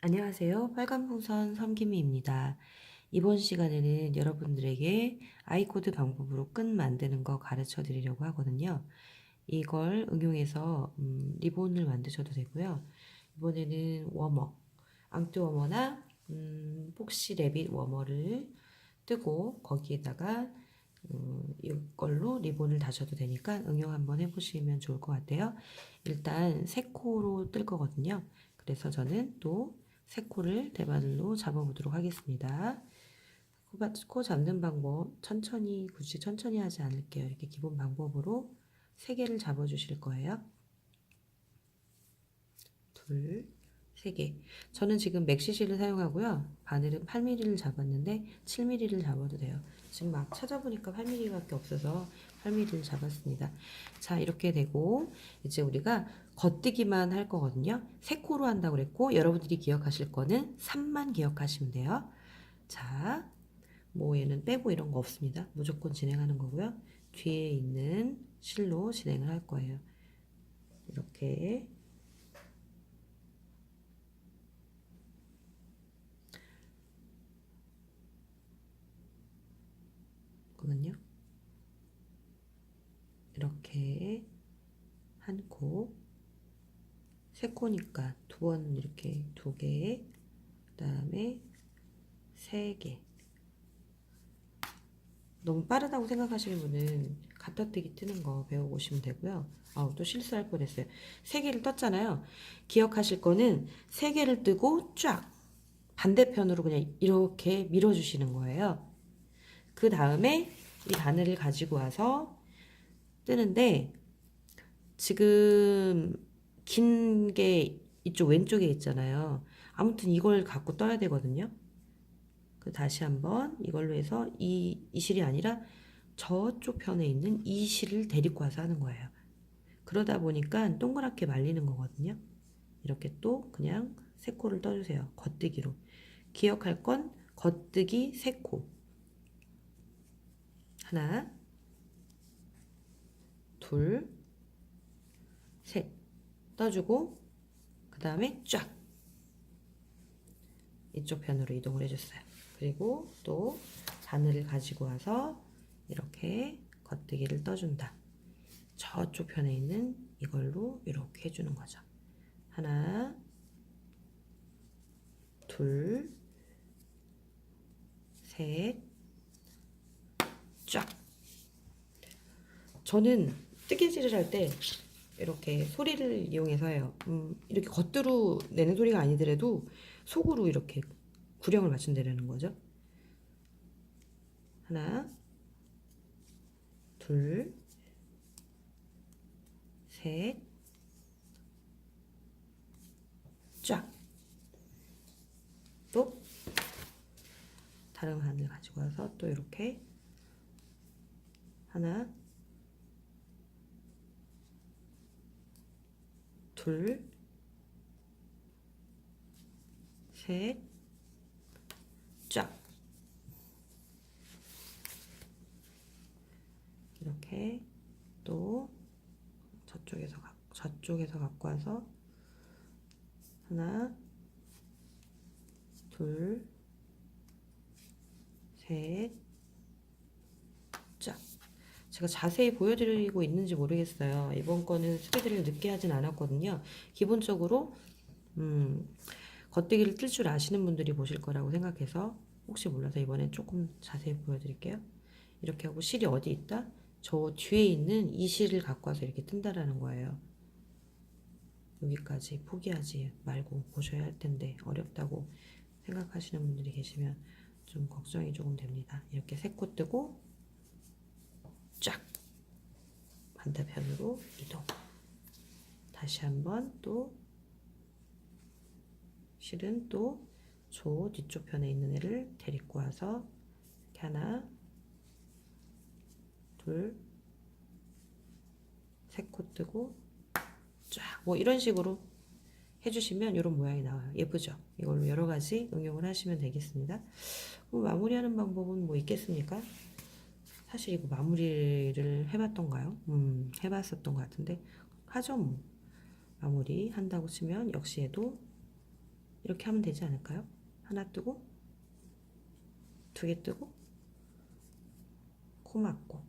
안녕하세요. 빨간풍선 섬김이입니다. 이번 시간에는 여러분들에게 아이코드 방법으로 끈 만드는 거 가르쳐 드리려고 하거든요. 이걸 응용해서 음, 리본을 만드셔도 되고요. 이번에는 워머, 앙뚜 워머나 음, 폭시 레빗 워머를 뜨고 거기에다가 음, 이걸로 리본을 다셔도 되니까 응용 한번 해보시면 좋을 것 같아요. 일단 세 코로 뜰 거거든요. 그래서 저는 또 세 코를 대바늘로 잡아보도록 하겠습니다. 코, 잡는 방법 천천히 굳이 천천히 하지 않을게요. 이렇게 기본 방법으로 세 개를 잡아주실 거예요. 둘, 세 개. 저는 지금 맥시시를 사용하고요. 바늘은 8mm를 잡았는데 7mm를 잡아도 돼요. 지금 막 찾아보니까 8mm밖에 없어서 8mm를 잡았습니다. 자, 이렇게 되고 이제 우리가 겉뜨기만 할 거거든요. 세 코로 한다고 그랬고 여러분들이 기억하실 거는 3만 기억하시면 돼요. 자, 뭐 얘는 빼고 이런 거 없습니다. 무조건 진행하는 거고요. 뒤에 있는 실로 진행을 할 거예요. 이렇게 거든요. 이렇게 한 코, 세 코니까 두 번 이렇게 두 개, 그 다음에 세 개. 너무 빠르다고 생각하시는 분은 갖다뜨기 뜨는 거 배워보시면 되고요. 아우 또 실수할 뻔했어요. 세 개를 떴잖아요. 기억하실 거는 세 개를 뜨고 쫙 반대편으로 그냥 이렇게 밀어주시는 거예요. 그 다음에 이 바늘을 가지고 와서 뜨는데 지금 긴 게 이쪽 왼쪽에 있잖아요. 아무튼 이걸 갖고 떠야 되거든요. 그 다시 한번 이걸로 해서 이, 이 실이 아니라 저쪽 편에 있는 이 실을 데리고 와서 하는 거예요. 그러다 보니까 동그랗게 말리는 거거든요. 이렇게 또 그냥 세 코를 떠주세요. 겉뜨기로. 기억할 건 겉뜨기 세 코. 하나, 둘, 셋. 떠주고, 그 다음에 쫙. 이쪽 편으로 이동을 해줬어요. 그리고 또 바늘을 가지고 와서 이렇게 겉뜨기를 떠준다. 저쪽 편에 있는 이걸로 이렇게 해주는 거죠. 하나, 둘, 셋, 쫙. 저는 뜨개질을 할 때 이렇게 소리를 이용해서 해요. 음, 이렇게 겉으로 내는 소리가 아니더라도 속으로 이렇게 구령을 맞춘다는 거죠. 하나, 둘, 셋, 쫙. 또 다른 바늘 가지고 와서 또 이렇게 하나, 둘, 셋, 쫙. 이렇게 또 저쪽에서 가, 저쪽에서 갖고 와서 하나, 둘, 셋, 쫙. 제가 자세히 보여드리고 있는지 모르겠어요. 이번 거는 스피드를 늦게 하진 않았거든요. 기본적으로 음, 겉뜨기를 뜰 줄 아시는 분들이 보실 거라고 생각해서 혹시 몰라서 이번엔 조금 자세히 보여드릴게요. 이렇게 하고 실이 어디 있다? 저 뒤에 있는 이 실을 갖고 와서 이렇게 뜬다라는 거예요. 여기까지 포기하지 말고 보셔야 할 텐데 어렵다고 생각하시는 분들이 계시면 좀 걱정이 조금 됩니다. 이렇게 세 코 뜨고 쫙 반대편으로 이동. 다시 한번 또 실은 또저 뒤쪽 편에 있는 애를 데리고 와서 이렇게 하나, 둘, 세코 뜨고 쫙 뭐 이런 식으로 해주시면 이런 모양이 나와요. 예쁘죠? 이걸로 여러 가지 응용을 하시면 되겠습니다. 뭐 마무리하는 방법은 뭐 있겠습니까? 사실 이거 마무리를 해봤던가요? 음, 해봤었던 것 같은데 하죠 뭐. 마무리 한다고 치면 역시 얘도 이렇게 하면 되지 않을까요? 하나 뜨고 두 개 뜨고 코 막고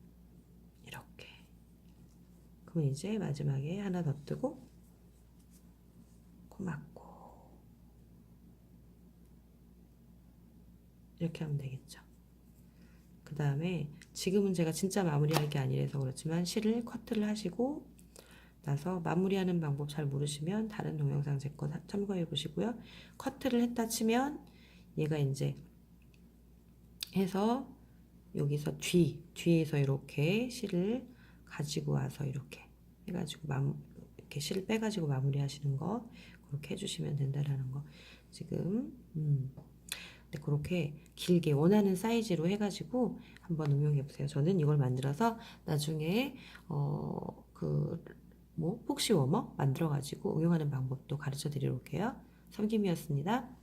이렇게 그러면 이제 마지막에 하나 더 뜨고 코 막고 이렇게 하면 되겠죠. 그 다음에 지금은 제가 진짜 마무리할 게 아니라서 그렇지만 실을 커트를 하시고 나서 마무리하는 방법 잘 모르시면 다른 동영상 제 거 참고해 보시고요. 커트를 했다 치면 얘가 이제 해서 여기서 뒤 뒤에서 이렇게 실을 가지고 와서 이렇게 해가지고 마무 이렇게 실을 빼가지고 마무리 하시는 거 그렇게 해주시면 된다라는 거 지금 음. 네, 그렇게 길게 원하는 사이즈로 해가지고 한번 응용해 보세요. 저는 이걸 만들어서 나중에 어, 어그뭐 폭시 워머 만들어 가지고 응용하는 방법도 가르쳐 드리러 올게요. 섬김이었습니다.